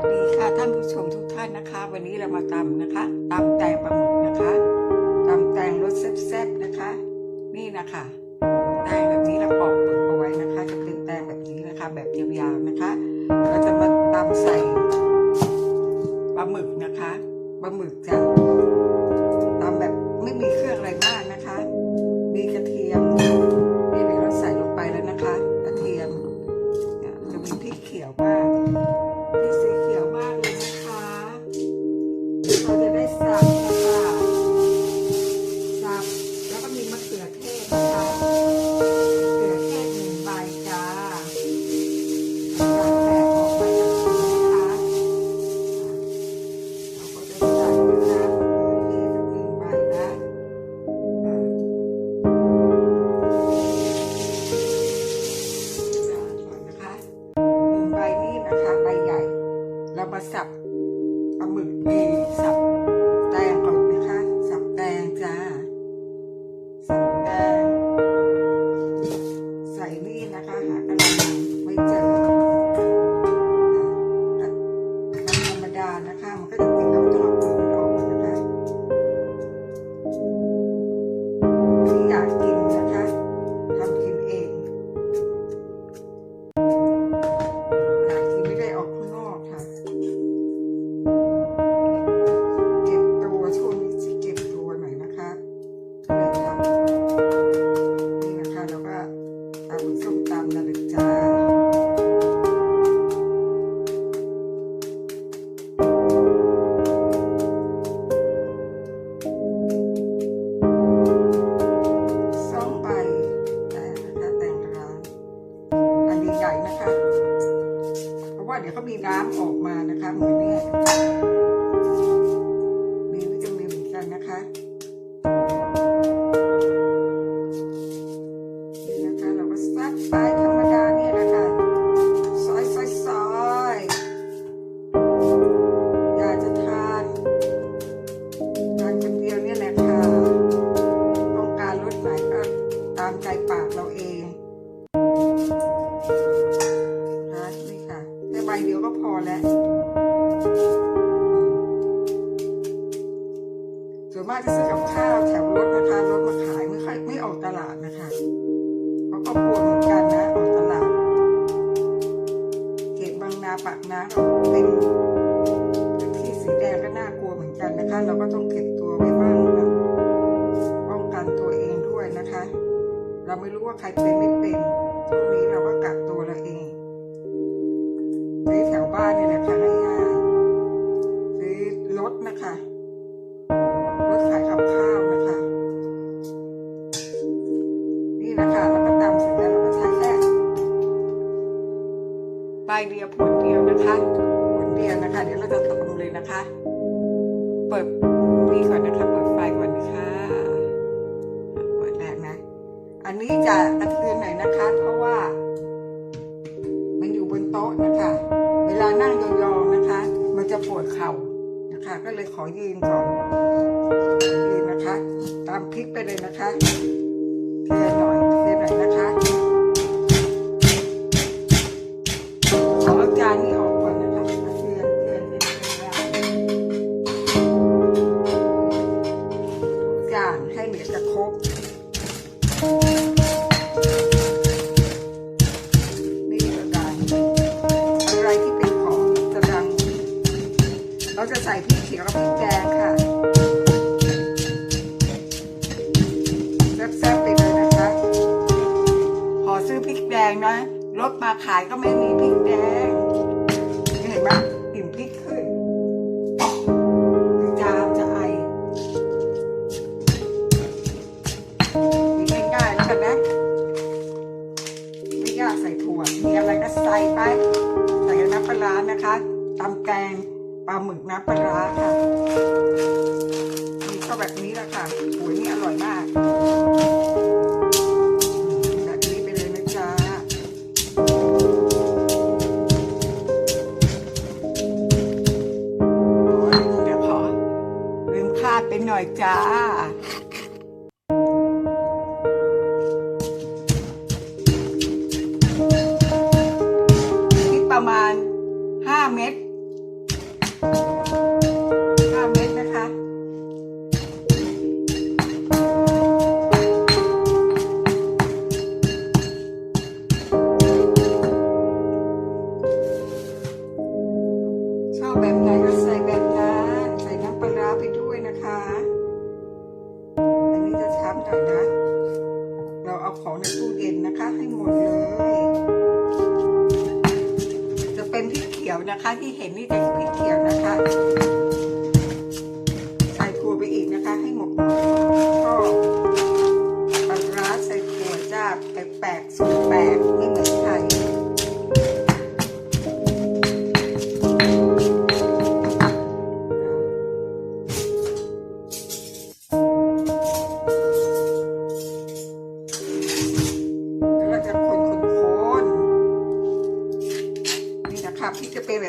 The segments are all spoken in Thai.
สดีค่ะท่านผู้ชมทุกท่านนะคะ วันนี้เรามาตำนะคะตำแตงปลาหมึกนะคะตำแตงรสแซ่บๆนะคะ นี่นะคะแตงแบบนี้เราปอกเปลือกเอาไว้นะคะ จะเป็นแตงแบบนี้นะคะ แบบยาวๆนะคะ เราจะมาตำใส่ปลาหมึกนะคะปลาหมึกจะตำแบบไม่มีเครื่องอะไรมา I, I มากจะซื้อกับข้าวแถวรถนะคะรถมาขายไม่ค่อยไม่ออกตลาดนะคะเขาก็กลัวเหมือนกันนะออกตลาด เขตบางนาปากน้ำเป็นพื้นที่สีแดงก็น่ากลัวเหมือนกันนะคะ เราก็ต้องเก็บตัวไว้บ้างนะป้องกันตัวเองด้วยนะคะ เราไม่รู้ว่าใครเป็นไม่เป็นช่งนี้เราก็กักตัวเราเองในแถวบ้านนี่แหละค่ะาใส่ถั่วมีอะไรก็ใส่ไปใส่น้ำปลานะคะตำแกงปลาหมึกน้ำปลาร้าค่ะมีก็แบบนี้แหละค่ะโอ้ยนี่อร่อยมากแบบนี้ไปเลยนะจ๊ะโอ้ยเดี๋ยลืมคาดไปหน่อยจ้า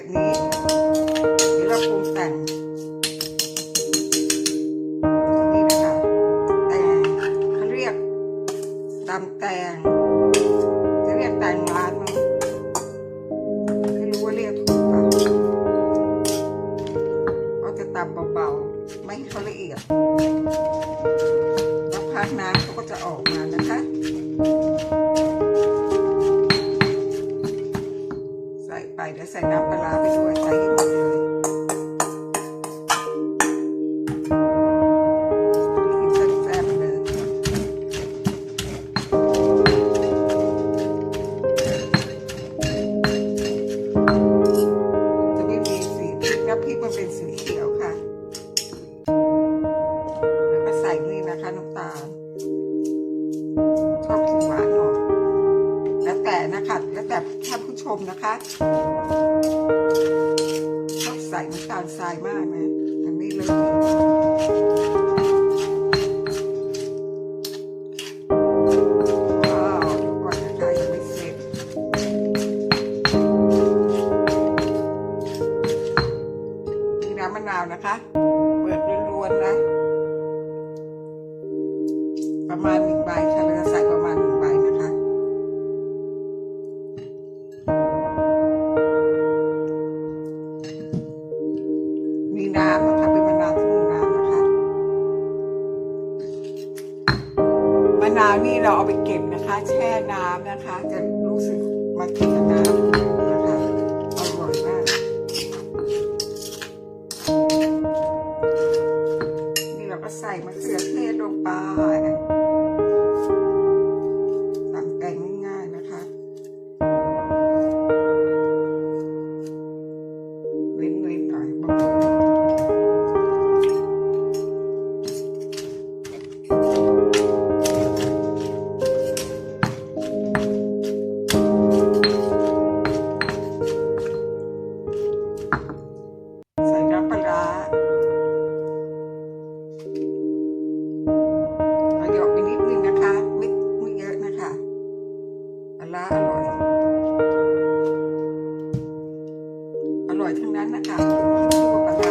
แบบนี้หรืเราปรุงแต่งนี่นะคะแตงเขาเรียกตำแตงจะเรียกแตงร้านมั้ไม่รู้ว่าเรียกถูกปล่าเขาจะตำเบาๆไม่เขาละเอียดแล้วพักน้ำเขาก็จะออกมานะคะ เดี๋ยวใส่น้ำปลาไปด้วยใส่ให้หมดเลย ทรายมากนะอันนี้เลย また聞いい。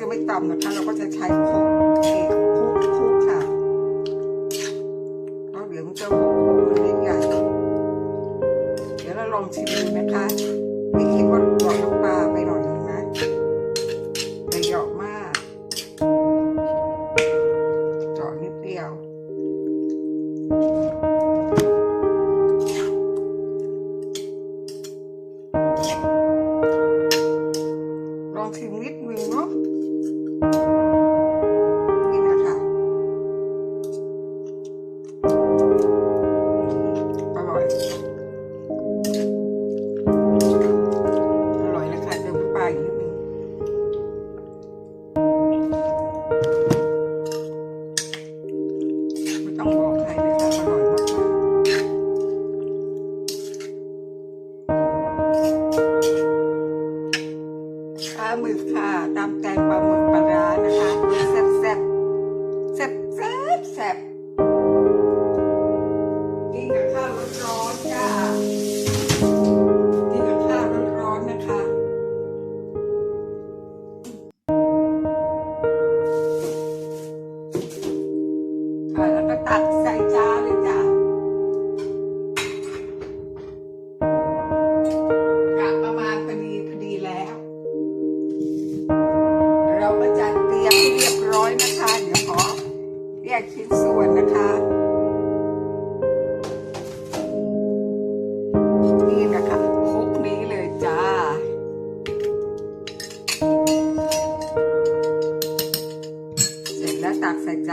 จะไม่ต่ำนะคะ เราก็จะใช้ของเอท ร็จ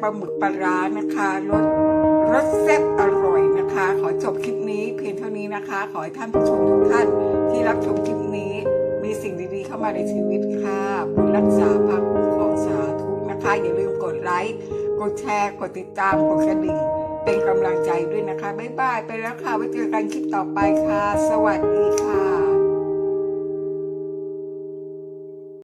ปลาหมึกปลาร้านะคะรสรสแซ่บอร่อยนะคะ ขอจบคลิปนี้เพียงเท่านี้นะคะ ขอให้ท่านผู้ชมทุกท่านที่รับชมคลิปนี้ มีสิ่งดีๆเข้ามาในชีวิตค่ะบุญรักษาพาคุ้มครองสาธุนะคะ อย่าลืมกดไลค์กดแชร์กดติดตามกดกระดิ่งเป็นกำลังใจด้วยนะคะบ๊ายบายไปแล้วค่ะไว้เจอกันคลิปต่อไปค่ะ สวัสดีค่ะ